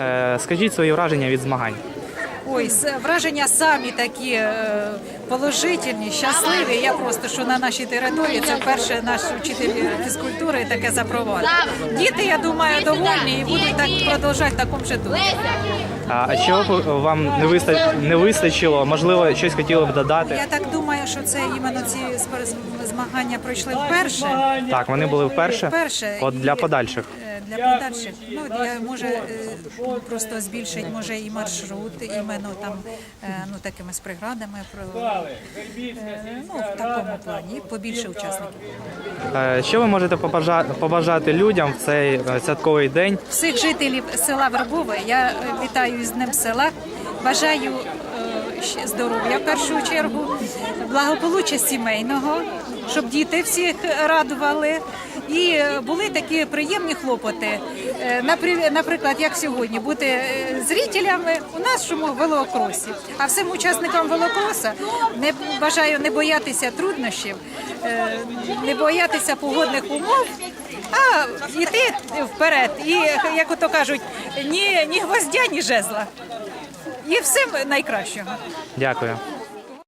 Е, Скажіть свої враження від змагань. Ой, враження самі такі е, положительні, щасливі. Я просто що на нашій території це вперше наш вчитель фізкультури таке запровадив. Діти, я думаю, довольні і будуть так продовжувати в такому же духі. А чого б вам не виста- не вистачило? Можливо, щось хотіли б додати? Я так думаю, що це іменно ці спор- змагання пройшли вперше. Так, вони були вперше. Вперше От для подальших. Для подальших. Ну я може е, просто збільшить може і маршрут, іменно там е, ну такими з приградами про е, ну в такому плані побільше учасників. Що ви можете побажати людям в цей святковий день? Всіх жителів села Вербове я вітаю з Днем села. Бажаю здоров'я в першу чергу, благополуччя сімейного, щоб діти всіх радували. І були такі приємні хлопоти. Е, Наприклад, як сьогодні, бути е, зрителями у нашому велокросі. А всім учасникам велокроса не бажаю не боятися труднощів, е, не боятися погодних умов, а йти вперед. І як ото кажуть, ні, ні гвоздя, ні жезла. І всім найкращого. Дякую.